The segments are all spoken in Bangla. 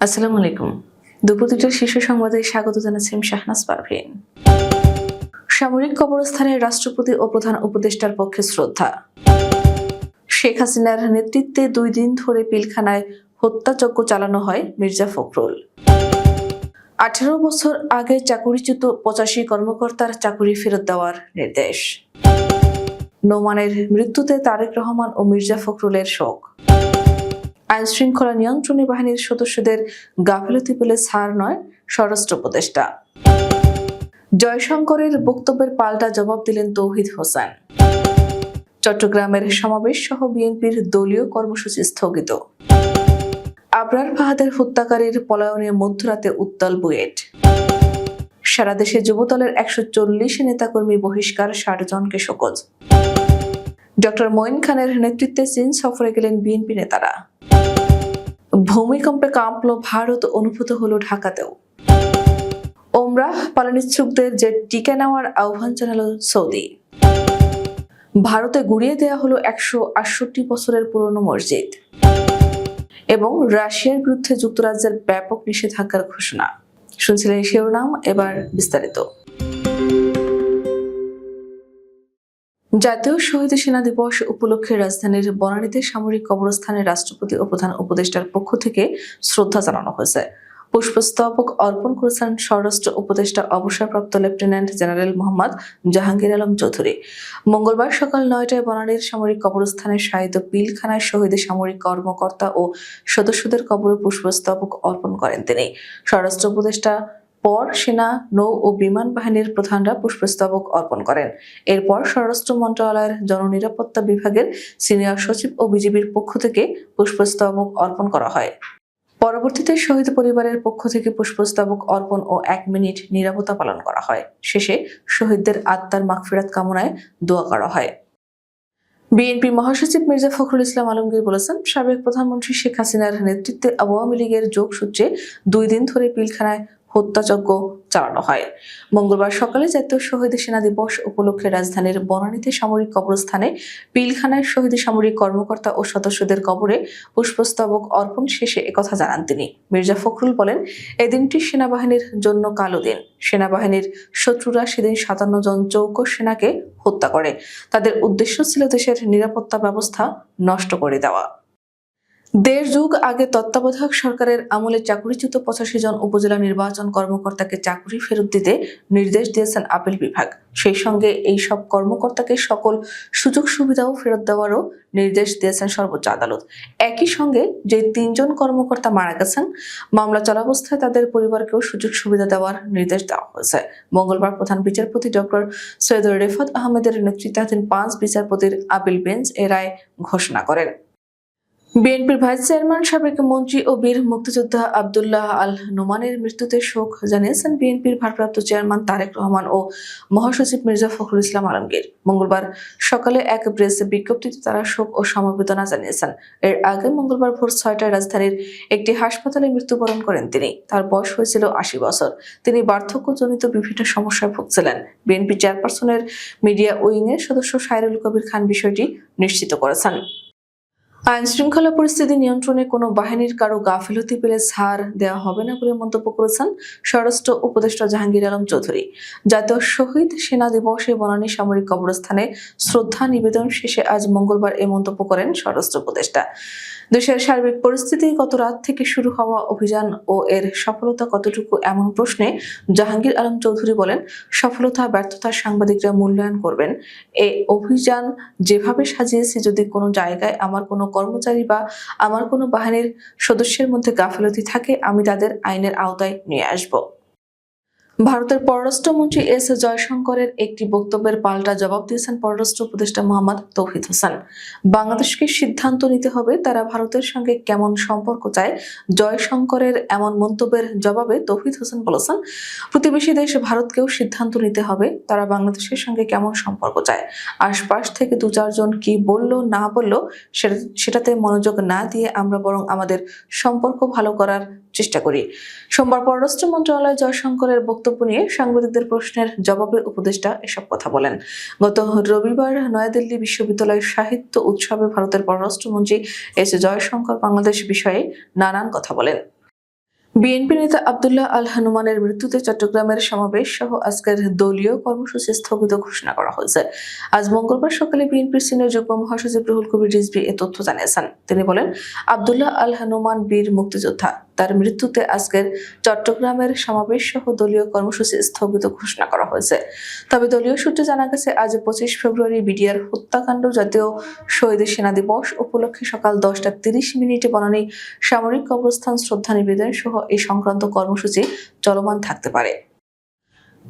আসসালামু আলাইকুম। দুপুর শীর্ষ সংবাদে স্বাগত জানাচ্ছি শাহনাজ পারভিন। সামরিক কবরস্থানে রাষ্ট্রপতি ও প্রধান উপদেষ্টার পক্ষে শ্রদ্ধা। শেখ হাসিনার নেতৃত্বে দুই দিন ধরে পিলখানায় হত্যাযজ্ঞ চালানো হয় মির্জা ফখরুল। আঠেরো বছর আগে চাকুরিচ্যুত পঁচাশি কর্মকর্তার চাকুরি ফেরত দেওয়ার নির্দেশ। নোমানের মৃত্যুতে তারেক রহমান ও মির্জা ফখরুলের শোক। আইন শৃঙ্খলা নিয়ন্ত্রণী বাহিনীর সদস্যদের গাফিলতি পেলে ছাড় নয় স্বরাষ্ট্র উপদেষ্টা। জয়শঙ্করের বক্তব্যের পাল্টা জবাব দিলেন তৌহিদ হোসেন। চট্টগ্রামের সমাবেশ সহ বিএনপির দলীয় কর্মসূচি স্থগিত। আবরার ফাহাদের হত্যাকারীর পলায়নে মধ্যরাতে উত্তাল বুয়েট। সারা দেশে যুবদলের একশো চল্লিশ নেতাকর্মী বহিষ্কার ষাট জনকে শোকজ। ডক্টর মঈন খানের নেতৃত্বে চীন সফরে গেলেন বিএনপি নেতারা। ভূমিকম্পে কাঁপল ভারত, অনুভূত হলো ঢাকাতেও। ওমরাহ পালনিচ্ছুকদের যে টিকা নেওয়ার আহ্বান জানালো সৌদি। ভারতে গুড়িয়ে দেওয়া হলো একশো আটষট্টি বছরের পুরনো মসজিদ এবং রাশিয়ার বিরুদ্ধে যুক্তরাজ্যের ব্যাপক নিষেধাজ্ঞার ঘোষণা। শুনছিলেন শিরোনাম, এবার বিস্তারিত। জাতীয় শহীদ সেনা দিবস উপলক্ষে রাজধানীর বনানীতে সামরিক কবরস্থানে রাষ্ট্রপতি ও প্রধান উপদেষ্টার পক্ষ থেকে শ্রদ্ধা জানানো হয়েছে। পুষ্পস্তবক অর্পণ করেছেন স্বরাষ্ট্র উপদেষ্টা, অবসরপ্রাপ্ত লেফটেন্যান্ট জেনারেল মোহাম্মদ জাহাঙ্গীর আলম চৌধুরী। মঙ্গলবার সকাল নয়টায় বনানীর সামরিক কবরস্থানে শায়িত পিলখানায় শহীদ সামরিক কর্মকর্তা ও সদস্যদের কবরে পুষ্পস্তবক অর্পণ করেন তিনি। স্বরাষ্ট্র উপদেষ্টা পর সেনা, নৌ ও বিমান বাহিনীর প্রধানরা পুষ্পস্তবক অর্পণ করেন। এরপর স্বরাষ্ট্র মন্ত্রণালয়ের জননিরাপত্তা বিভাগের সিনিয়র সচিব ও বিজেপির পক্ষ থেকে পুষ্পস্তবক অর্পণ করা হয়। পরবর্তীতে শহীদ পরিবারের পক্ষ থেকে পুষ্পস্তবক অর্পণ ও এক মিনিট নিরাপত্তা পালন করা হয়। শেষে শহীদদের আত্মার মাগফিরাত কামনায় দোয়া করা হয়। বিএনপি মহাসচিব মির্জা ফখরুল ইসলাম আলমগীর বলেছেন, সাবেক প্রধানমন্ত্রী শেখ হাসিনার নেতৃত্বে আওয়ামী লীগের যোগসূত্রে দুই দিন ধরে পিলখানায় হত্যাযজ্ঞ চালানো হয়। মঙ্গলবার সকালে জাতীয় শহীদ সেনা দিবস উপলক্ষে রাজধানীর বনানীতে সামরিক কবরস্থানে পিলখানায় শহীদ সামরিক কর্মকর্তা ও সদস্যদের কবরে পুষ্পস্তবক অর্পণ শেষে একথা জানান তিনি। মির্জা ফখরুল বলেন এই দিনটি সেনাবাহিনীর জন্য কালো দিন। সেনাবাহিনীর শত্রুরা সেদিন সাতান্ন জন চৌকো সেনাকে হত্যা করে। তাদের উদ্দেশ্য ছিল দেশের নিরাপত্তা ব্যবস্থা নষ্ট করে দেওয়া। দেড় যুগ আগে তত্ত্বাবধায়ক সরকারের আমলে চাকুরিচ্যুত পঁচাশি জন উপজেলা নির্বাচন কর্মকর্তাকে চাকুরি ফেরত দিতে নির্দেশ দিয়েছেন আপিল বিভাগ। সেই সঙ্গে এই সব কর্মকর্তাকে সকল সুযোগ সুবিধাও ফেরত দেওয়ারও নির্দেশ দিয়েছেন সর্বোচ্চ আদালত। একই সঙ্গে যে তিনজন কর্মকর্তা মারা গেছেন, মামলা চলাবস্থায় তাদের পরিবারকেও সুযোগ সুবিধা দেওয়ার নির্দেশ দেওয়া হয়েছে। মঙ্গলবার প্রধান বিচারপতি ডক্টর সৈয়দ রেফাত আহমেদের নেতৃত্বাধীন পাঁচ বিচারপতির আপিল বেঞ্চ এ রায় ঘোষণা করেন। বিএনপির ভাইস চেয়ারম্যান, সাবেক মন্ত্রী ও বীর মুক্তিযোদ্ধা আবদুল্লাহ আল নোমানের মৃত্যুতে শোক জানিয়েছেন বিএনপির ভারপ্রাপ্ত চেয়ারম্যান তারেক রহমান ও মহাসচিব মির্জা ফখরুল ইসলাম আলমগীর। মঙ্গলবার সকালে এক প্রেস বিজ্ঞপ্তিতে তারা শোক ও সমবেদনা জানিয়েছেন। এর আগে মঙ্গলবার ভোর ছয়টায় রাজধানীর একটি হাসপাতালে মৃত্যুবরণ করেন তিনি। তার বয়স হয়েছিল আশি বছর। তিনি বার্ধক্যজনিত বিভিন্ন সমস্যায় ভুগছিলেন। বিএনপি চেয়ারপারসনের মিডিয়া উইংয়ের সদস্য সাইরুল কবির খান বিষয়টি নিশ্চিত করেছেন। আইন শৃঙ্খলা পরিস্থিতি নিয়ন্ত্রণে কোনো বাহিনীর কারও গাফিলতি পেলে ছাড় দেওয়া হবে না বলে মন্তব্য করেছেন স্বরাষ্ট্র উপদেষ্টা জাহাঙ্গীর আলম চৌধুরী। জাতীয় শহীদ সেনা দিবসে বনানী সামরিক কবরস্থানে শ্রদ্ধা নিবেদন শেষে আজ মঙ্গলবার এ মন্তব্য করেন স্বরাষ্ট্র উপদেষ্টা। দেশের সার্বিক পরিস্থিতি গত রাত থেকে শুরু হওয়া অভিযান ও এর সফলতা কতটুকু এমন প্রশ্নে জাহাঙ্গীর আলম চৌধুরী বলেন, সফলতা, ব্যর্থতা সাংবাদিকরা মূল্যায়ন করবেন। এ অভিযান যেভাবে সাজিয়েছি, যদি কোনো জায়গায় আমার কোনো কর্মচারী বা আমার কোনো বাহিনীর সদস্যের মধ্যে গাফিলতি থাকে, আমি তাদের আইনের আওতায় নিয়ে আসব। ভারতের পররাষ্ট্রমন্ত্রী এস জয়শঙ্করের একটি বক্তব্যের পাল্টা জবাব দিয়েছেন পররাষ্ট্র উপদেষ্টা মোহাম্মদ তৌহিদ হোসেন। বাংলাদেশকে সিদ্ধান্ত নিতে হবে তারা ভারতের সঙ্গে কেমন সম্পর্ক চায়। জয়শঙ্করের এমন মন্তব্যের জবাবে তৌহিদ হোসেন বলেছেন, প্রতিবেশী দেশ ভারতকেও সিদ্ধান্ত নিতে হবে তারা বাংলাদেশের সঙ্গে কেমন সম্পর্ক চায়। আশপাশ থেকে দু চারজন কি বলল, না বলল, সেটা- সেটাতে মনোযোগ না দিয়ে আমরা বরং আমাদের সম্পর্ক ভালো করার চেষ্টা করি। সোমবার পররাষ্ট্র মন্ত্রণালয় জয়শঙ্করের বক্তব্য নিয়ে সাংবাদিকদের প্রশ্নের জবাবে উপদেষ্টা এসব কথা বলেন। গত রবিবার নয়াদিল্লি বিশ্ববিদ্যালয়ের সাহিত্য উৎসবে ভারতের পররাষ্ট্রমন্ত্রী এস জয়শঙ্কর বাংলাদেশ বিষয়ে নানান কথা বলেন। বিএনপি নেতা আবদুল্লাহ আল হানুমানের মৃত্যুতে চট্টগ্রামের সমাবেশ সহ আজকের দলীয় কর্মসূচি স্থগিত ঘোষণা করা হয়েছে। আজ মঙ্গলবার সকালে বিএনপির সিনিয়র যুগ্ম মহাসচিব রুহুল কবির রিজভি এ তথ্য জানিয়েছেন। তিনি বলেন, আবদুল্লাহ আল হানুমান বীর মুক্তিযোদ্ধা। তার মৃত্যুতে আজকের চট্টগ্রামের সমাবেশ সহ দলীয় কর্মসূচি স্থগিত ঘোষণা করা হয়েছে। তবে দলীয় সূত্রে জানা গেছে, আজ পঁচিশ ফেব্রুয়ারি বিডিআর হত্যাকাণ্ড জাতীয় শহীদ সেনা দিবস উপলক্ষে সকাল দশটা তিরিশ মিনিটে বনানী সামরিক কবরস্থান শ্রদ্ধা নিবেদন সহ এই সংক্রান্ত কর্মসূচি চলমান থাকতে পারে।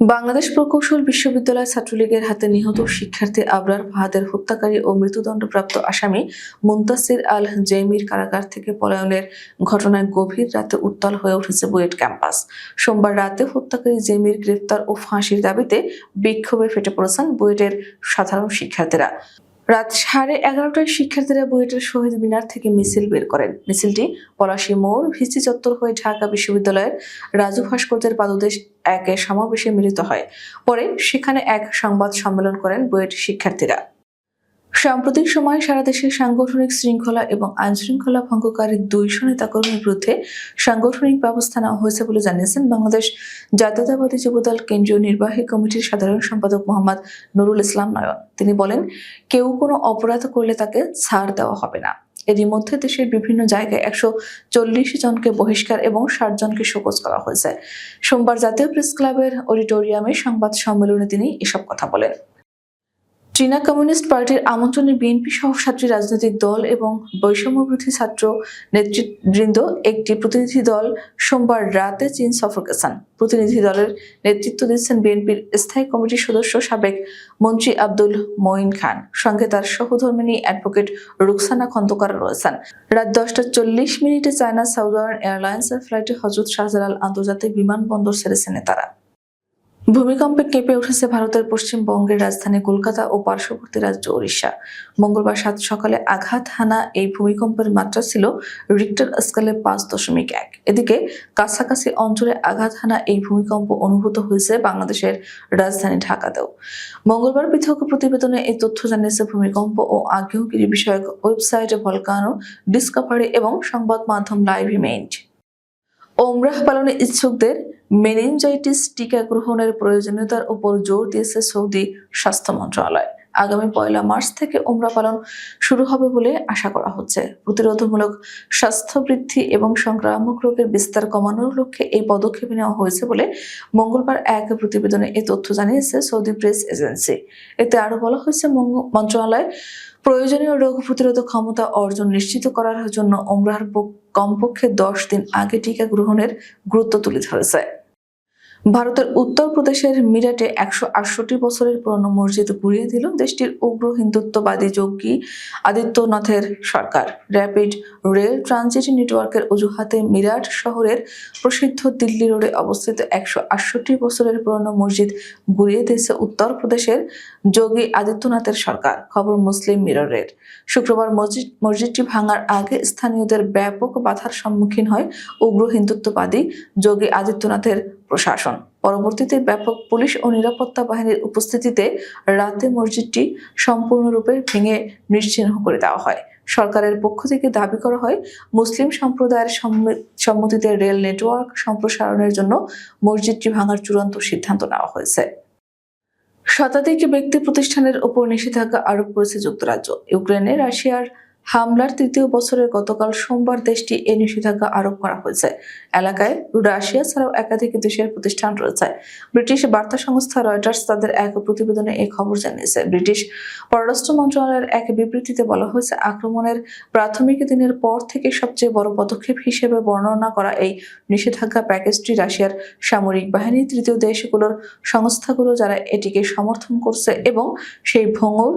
বাংলাদেশ প্রকৌশল বিশ্ববিদ্যালয় ছাত্রলীগের হাতে নিহত শিক্ষার্থী আবরার ফাহাদের হত্যাকারী ও মৃত্যুদণ্ডপ্রাপ্ত আসামি মুন্তাসির আল জেমির কারাগার থেকে পলায়নের ঘটনায় গভীর রাতে উত্তাল হয়ে উঠেছে বুয়েট ক্যাম্পাস। সোমবার রাতে হত্যাকারী জেমির গ্রেফতার ও ফাঁসির দাবিতে বিক্ষোভে ফেটে পড়েছেন বুয়েটের সাধারণ শিক্ষার্থীরা। রাত সাড়ে এগারোটায় শিক্ষার্থীরা বুয়েটের শহীদ মিনার থেকে মিছিল বের করেন। মিছিলটি পলাশী মোড়, ভিসি চত্বর হয়ে ঢাকা বিশ্ববিদ্যালয়ের রাজু ভাস্কর্যের পাদদেশ একে সমাবেশে মিলিত হয়। পরে সেখানে এক সংবাদ সম্মেলন করেন বুয়েট শিক্ষার্থীরা। সাম্প্রতিক সময়ে সারা দেশে সাংগঠনিক শৃঙ্খলা এবং আইন শৃঙ্খলা ভঙ্গকারী দুইশো নেতাকর্মীর বিরুদ্ধে সাংগঠনিক ব্যবস্থা নেওয়া হয়েছে বলে জানিয়েছেন বাংলাদেশ জাতীয়তাবাদী যুবদল কেন্দ্রীয় নির্বাহী কমিটির সাধারণ সম্পাদক মোহাম্মদ নুরুল ইসলাম নয়ন তিনি বলেন, কেউ কোনো অপরাধ করলে তাকে ছাড় দেওয়া হবে না। এরই মধ্যে দেশের বিভিন্ন জায়গায় একশো চল্লিশ জনকে বহিষ্কার এবং ষাট জনকে শোকজ করা হয়েছে। সোমবার জাতীয় প্রেস ক্লাবের অডিটোরিয়ামে সংবাদ সম্মেলনে তিনি এসব কথা বলেন। চীনা কমিউনিস্ট পার্টির আমন্ত্রণে বিএনপি সহ সাতটি রাজনৈতিক দল এবং বৈষম্যবিরোধী ছাত্র নেতৃবৃন্দ একটি প্রতিনিধি দল সোমবার রাতে চীন সফর গেছেন প্রতিনিধি দলের নেতৃত্ব দিচ্ছেন বিএনপির স্থায়ী কমিটির সদস্য সাবেক মন্ত্রী আব্দুল মঈন খান। সঙ্গে তার সহধর্মিনী অ্যাডভোকেট রুকসানা খন্দকার রয়েছেন। রাত দশটা চল্লিশ মিনিটে চায়না সাউদার্ন এয়ারলাইন্সের ফ্লাইটে হজরত শাহজালাল আন্তর্জাতিক বিমানবন্দর ছেড়েছেন তারা। ভূমিকম্পে কেঁপে উঠেছে ভারতের পশ্চিমবঙ্গের রাজধানী কলকাতা ও পার্শ্ববর্তী রাজ্য ওড়িশা। মঙ্গলবার সাত সকালে আঘাত হানা এই ভূমিকম্পের মাত্রা ছিল রিক্টার স্কেলে পাঁচ দশমিক এক। এদিকে কাছাকাছি অঞ্চলে আঘাত হানা এই ভূমিকম্প অনুভূত হয়েছে বাংলাদেশের রাজধানী ঢাকাতেও। মঙ্গলবার পৃথক প্রতিবেদনে এই তথ্য জানিয়েছে ভূমিকম্প ও আগ্নেয়গিরি বিষয়ক ওয়েবসাইট ভলকানো, ডিসকভারি এবং সংবাদ মাধ্যম লাইভ ইমেন্ট ওমরাহ পালনে ইচ্ছুকদের মেনিনজাইটিস টিকা গ্রহণের প্রয়োজনীয়তার উপর জোর দিয়েছে সৌদি স্বাস্থ্য মন্ত্রণালয়। আগামী পয়লা মার্চ থেকে ওমরা পালন শুরু হবে বলে আশা করা হচ্ছে। প্রতিরোধমূলক স্বাস্থ্য বৃদ্ধি এবং সংক্রামক রোগের বিস্তার কমানোর লক্ষ্যে এই পদক্ষেপ নেওয়া হয়েছে বলে মঙ্গলবার এক প্রতিবেদনে এই তথ্য জানিয়েছে সৌদি প্রেস এজেন্সি। এতে আরও বলা হয়েছে মন্ত্রণালয় প্রয়োজনীয় রোগ প্রতিরোধ ক্ষমতা অর্জন নিশ্চিত করার জন্য ওমরাহর প- কমপক্ষে দশ দিন আগে টিকা গ্রহণের গুরুত্ব তুলে ধরেছে। ভারতের উত্তরপ্রদেশের মিরাটে একশো আটষট্টি বছরের পুরনো মসজিদ গুড়িয়ে দিল দেশটির উগ্র হিন্দুত্ববাদী যোগী আদিত্যনাথের সরকার। র্যাপিড রেল ট্রানজিট নেটওয়ার্কের অজুহাতে মিরাট শহরের প্রসিদ্ধ দিল্লি রোডে অবস্থিত একশো আটষট্টি বছরের পুরনো মসজিদ গুড়িয়ে দিয়েছে উত্তরপ্রদেশের যোগী আদিত্যনাথের সরকার। খবর মুসলিম মিররের। শুক্রবার মসজিদ, মসজিদটি ভাঙার আগে স্থানীয়দের ব্যাপক বাধার সম্মুখীন হয় উগ্র হিন্দুত্ববাদী যোগী আদিত্যনাথের প্রশাসন। পরবর্তীতে ব্যাপক পুলিশ ও নিরাপত্তা বাহিনীর উপস্থিতিতে রাতে মসজিদটি সম্পূর্ণরূপে ভেঙে নিশ্চিহ্ন করে দেওয়া হয়। সরকারের পক্ষ থেকে দাবি করা হয়, মুসলিম সম্প্রদায়ের সম্মি- সম্মতিতে রেল নেটওয়ার্ক সম্প্রসারণের জন্য মসজিদটি ভাঙার চূড়ান্ত সিদ্ধান্ত নেওয়া হয়েছে। শতাধিক ব্যক্তি প্রতিষ্ঠানের উপর নিষেধাজ্ঞা আরোপ করেছে যুক্তরাজ্য। ইউক্রেনে রাশিয়ার হামলার তৃতীয় বছরে গতকাল সোমবার দেশটি এই নিষেধাজ্ঞা আরোপ করা হয়েছে। এলাকায় রাশিয়া ছাড়াও একাধিক দেশের প্রতিষ্ঠান রয়েছে। ব্রিটিশ বার্তা সংস্থা রয়টার্স তাদের এক প্রতিবেদনে এই খবর জানিয়েছে। ব্রিটিশ পররাষ্ট্র মন্ত্রণালয়ের এক বিবৃতিতে বলা হয়েছে, আক্রমণের প্রাথমিক দিনের পর থেকে সবচেয়ে বড় পদক্ষেপ হিসেবে বর্ণনা করা এই নিষেধাজ্ঞা প্যাকেজটি রাশিয়ার সামরিক বাহিনী তৃতীয় দেশগুলোর সংস্থাগুলো যারা এটিকে সমর্থন করছে এবং সেই ভঙ্গুর